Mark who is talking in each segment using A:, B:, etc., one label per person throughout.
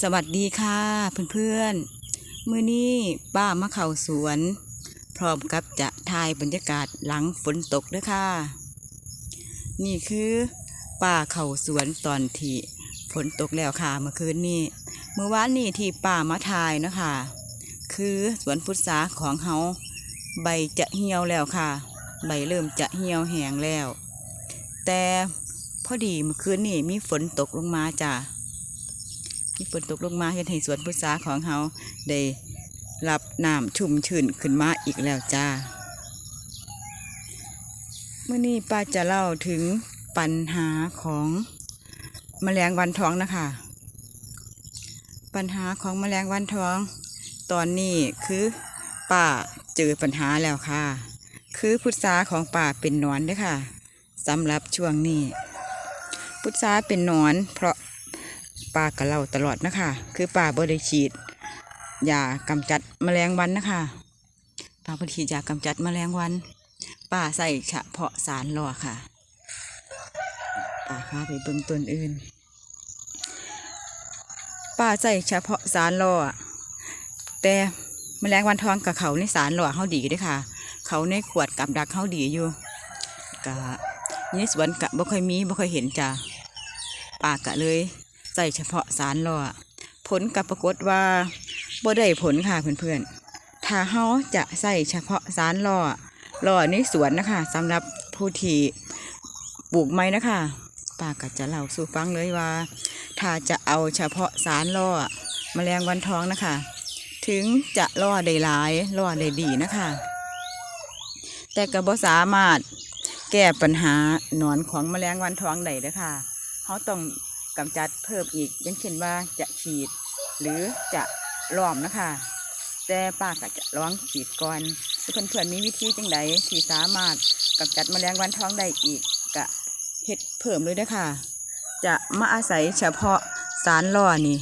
A: สวัสดีค่ะเพื่อนๆมื้อนี้ป้ามาเข้าสวน พร้อมกับจะถ่ายบรรยากาศหลังฝนตกด้วยค่ะ นี่คือป้าเข้าสวนตอนที่ฝนตกแล้วค่ะเมื่อคืนนี้เมื่อวานนี้ที่ป้ามาถ่ายนะคะ คือสวนพุทราของเฮาใบจะเหี่ยวแล้วค่ะ ใบเริ่มจะเหี่ยวแห้งแล้ว แต่พอดีเมื่อคืนนี้มีฝนตกลงมาจ้ะ มีฝนตกลงมาเฮ็ดให้สวนพุทราของเฮาได้รับน้ำชุ่มชื่นขึ้นมาอีกแล้วจ้าเมื่อนี้ป้าจะเล่าถึงปัญหาของแมลงวันท้องนะคะ ปัญหาของแมลงวันท้อง ตอนนี้คือป้าเจอปัญหาแล้วค่ะ คือพุทราของป้าเป็นหนอนด้อค่ะสำหรับช่วงนี้ พุทราเป็นหนอนเพราะ ป้ากับเราตลอดนะคะ คือป้าบริฉีดยากำจัดแมลงวันนะคะป้าบริฉีดยากำจัดแมลงวันป้าใส่เฉพาะสารหล่อค่ะป้าพาไปเบิ่งต้นอื่นป้าใส่เฉพาะสารหล่อแต่แมลงวันทองกับเขาในสารหล่อเขาดีด้วยค่ะ เขาในขวดกับดักเขาดีอยู่กะในสวนกะบ่ค่อยมีบ่ค่อยเห็นจ้ะป้ากะเลย ใส่เฉพาะสารล่อผลกับปรากฏว่าบ่ได้ผลค่ะเพื่อนๆ ถ้าเฮาจะใส่เฉพาะสารล่อล่อในสวนนะคะสำหรับผู้ที่ปลูกไม้นะคะป้าก็จะเล่าสู่ฟังเลยว่า ถ้าจะเอาเฉพาะสารล่อแมลงวันท้องนะคะ ถึงจะล่อได้หลายล่อได้ดีนะคะ แต่ก็บ่สามารถแก้ปัญหาหนอนของแมลงวันท้องได้เด้อค่ะเขาต้อง กำจัดเพิ่มอีกย่างเช่นว่าจะฉีด หรือจะล้อมนะคะ แต่ป้าก็จะร้องฉีดก่อนเพื่อนเพื่อนๆมีวิธีจังใดที่สามารถกำจัดแมลงวันท้องได้อีกกะเฮ็ดเพิ่มเลยนะคะจะมาอาศัยเฉพาะสารล่อนี่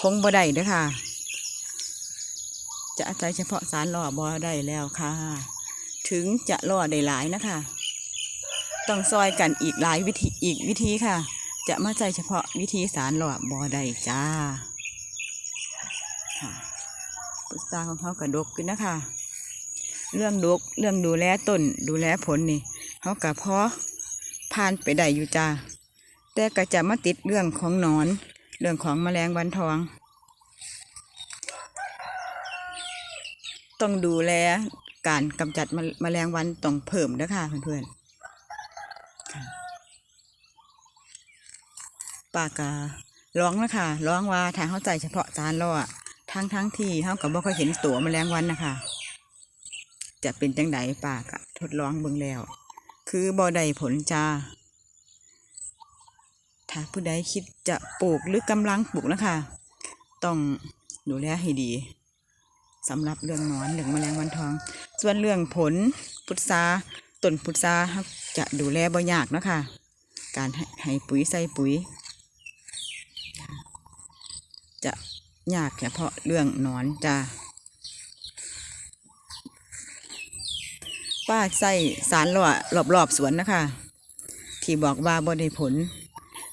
A: คงบ่ได้เด้อค่ะ จะอาศัยเฉพาะสารล่อบ่ได้แล้วค่ะ ถึงจะล่อได้หลายนะคะ ต้องซอยกันอีกหลายวิธีอีกวิธีค่ะ จะมาใจเฉพาะวิธีสารหล่อบอได้จ้าค่ะพุทราของเขากระดกขึ้นนะคะ เรื่องดกเรื่องดูแลต้นดูแลผลนี่เขากะเพอผ่านไปได้อยู่จ้าแต่ก็จะมาติดเรื่องของนอน เรื่องของแมลงวันทอง ต้องดูแลการกำจัดแมลงวันต้องเพิ่มนะคะเพื่อนๆ ปาการ้องนะคะร้องว่าทางเข้าใจเฉพาะจานล่อทั้งทั้งที่เขากับบ่ค่อยเห็นตัวแมลงวันนะคะจะเป็นจังไดปากะทดลองเบิ่งแล้ว คือบ่ได้ผลจ้าถ้าผู้ใดคิดจะปลูกหรือกำลังปลูกนะคะ ต้องดูแลให้ดีสำหรับเรื่องนอนเรื่องแมลงวันทอง ส่วนเรื่องผลพุทราต้นพุทราจะดูแลบ่ยากนะคะการให้ให้ปุ๋ยใส่ปุ๋ย จะยากเฉพาะเรื่องหนอนจ้าป้าใส่สารหล่อรอบๆสวนนะคะ ที่บอกว่าบ่ได้ผล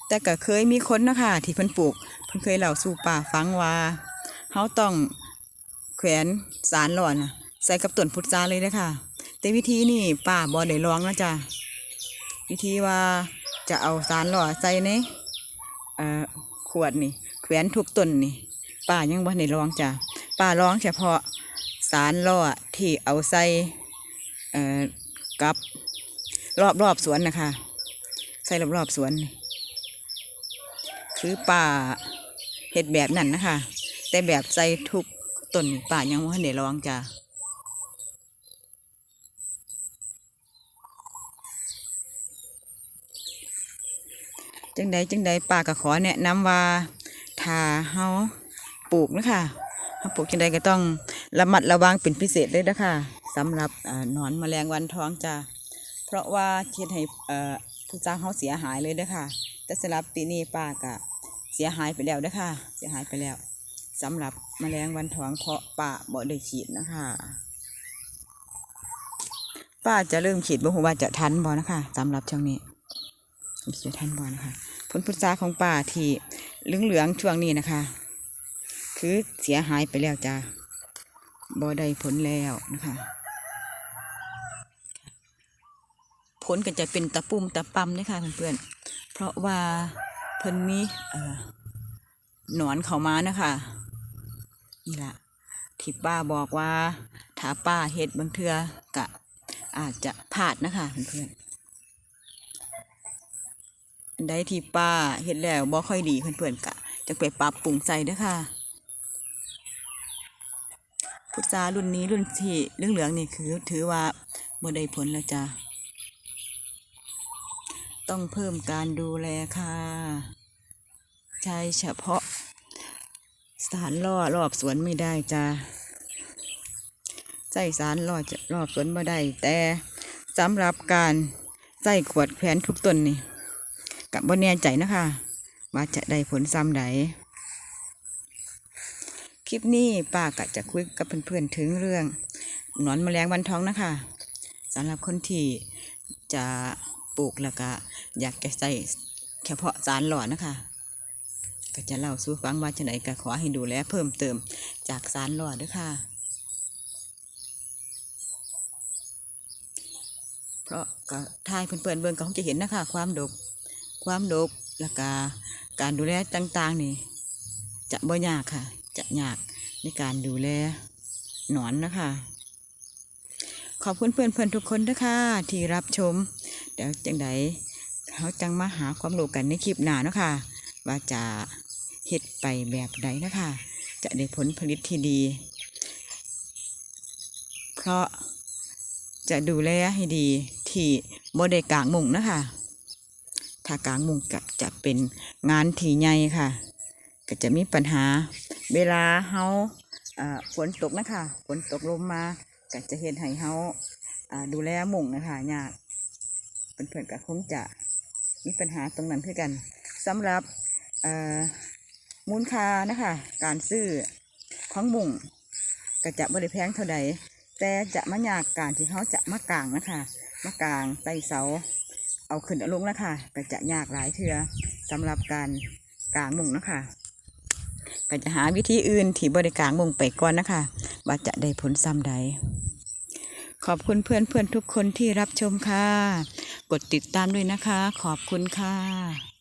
A: แต่ก็เคยมีคนนะคะ ที่เพิ่นปลูกเพิ่นเคยเล่าสู่ป้าฟังว่าเขาต้องแขวนสารหล่อนะใส่กับต้นพุทราเลยนะคะแต่วิธีนี่ป้าบ่ได้ลองนะจ๊ะวิธีว่าจะเอาสารหล่อใส่ในเอ่อขวดนี่ แขวนทุกต้นนี่ป้ายังบ่ได้ลองจ้ะป้าลองเฉพาะสารล่อที่เอาใส่เอ่อกับรอบรอบสวนนะคะ ใส่รอบรอบสวน คือป้าเฮ็ดแบบนั้นนะคะ แต่แบบใส่ทุกต้นนี่ป้ายังบ่ทันได้ลองจ้ะจังใดจังใดป้าก็ขอแนะนำว่า ถ้าเฮาปลูกนะคะเฮาปลูกจังใดก็ต้องระมัดระวังเป็นพิเศษเลยนะคะสำหรับเอ่อหนอนแมลงวันท้องจ้าเพราะว่าเฮ็ดให้ผู้จ้างเฮาเสียหายเลยเด้อค่ะ แต่สำหรับปีนี้ป้าก็เสียหายไปแล้วเด้อค่ะ เสียหายไปแล้วสำหรับแมลงวันท้องเพราะป้าบ่ได้ฉีดนะคะป้าจะเริ่มฉีดบ่ฮู้ว่าจะทันบ่นะคะสำหรับช่วงนี้จะทันบ่นะคะผลพุทราของป่าที่ เหลืองๆช่วงนี้นะคะ คือเสียหายไปแล้วจ้าบ่ได้ผลแล้วนะคะ ผลก็จะเป็นตะปุ่มตะปำนะคะเพื่อนๆ เพราะว่าเพิ่นมีหนอนเข้ามานะคะนี่ละที่ป้าบอกว่าถ้าป้าเฮ็ดบางเทือกะอาจจะพลาดนะคะเพื่อนๆ นใดที่ป้าเฮ็ดแล้วบ่ค่อยดีเพื่อนๆกะจะไปปรับปรุงใส่เด้อค่ะพุทรารุ่นนี้รุ่นที่เหลืองนี่คือถือว่าบ่ได้ผลแล้วจ้าต้องเพิ่มการดูแลค่ะ ใช้เฉพาะ สารล่อรอบสวนไม่ได้จ้าใส่สารล่อจะรอบสวนไม่ได้แต่สำหรับการใส่ขวดแขวนทุกต้นนี่ กับบ่แน่ใจนะคะว่าจะได้ผลซ้ำใดคลิปนี้ป้ากะจะคุยกับเพื่อนๆถึงเรื่อง หนอนแมลงวันท้องนะคะสำหรับคนที่จะปลูกแล้วก็อยากจะใส่เฉพาะสารหล่อนะคะก็จะเล่าสู่ฟังว่าจะไหนก็ขอให้ดูแลเพิ่มเติมจากสารหล่อด้วยค่ะ เพราะก็ทายเพื่อนๆเบิ่งก็คงจะเห็นนะคะ ความดก ความดกแล้วก็การดูแลต่างๆนี่จะบ่ยากค่ะ จะยากในการดูแลหนอนนะคะ ขอบคุณเพื่อนเพื่อนๆทุกคนนะคะที่รับชมเดี๋ยวจังใดเขาจังมาหาความรู้กันในคลิปหน้านะคะว่าจะเฮ็ดไปแบบใดนะคะ จะได้ผลผลิตที่ดี เพราะจะดูแลให้ดีที่บ่ได้กางมุงนะคะ ถ้ากลางมุงก็จะเป็นงานที่ใหญ่ค่ะ ก็จะมีปัญหา เวลาเฮาฝนตกนะคะฝนตกลงมาก็จะเห็นให้เฮาดูแลมุ่งนะคะยากเพื่อนๆก็คงจะมีปัญหาตรงนั้นคือกันสำหรับเอ่อมูลค่านะคะ การซื้อของมุ่งก็จะบริแพงเท่าใดแต่จะมายากการที่เขาจะมากางนะคะ มากางใต้เสา เอาขึ้นเอาลงนะค่ะก็จะยากหลายเทือสำหรับการกางมุงนะคะก็จะหาวิธีอื่นที่บริการมุงไปก่อนนะคะ ว่าจะได้ผลซ้ำใดขอบคุณเพื่อนเพื่อนทุกคนที่รับชมค่ะ กดติดตามด้วยนะคะ ขอบคุณค่ะ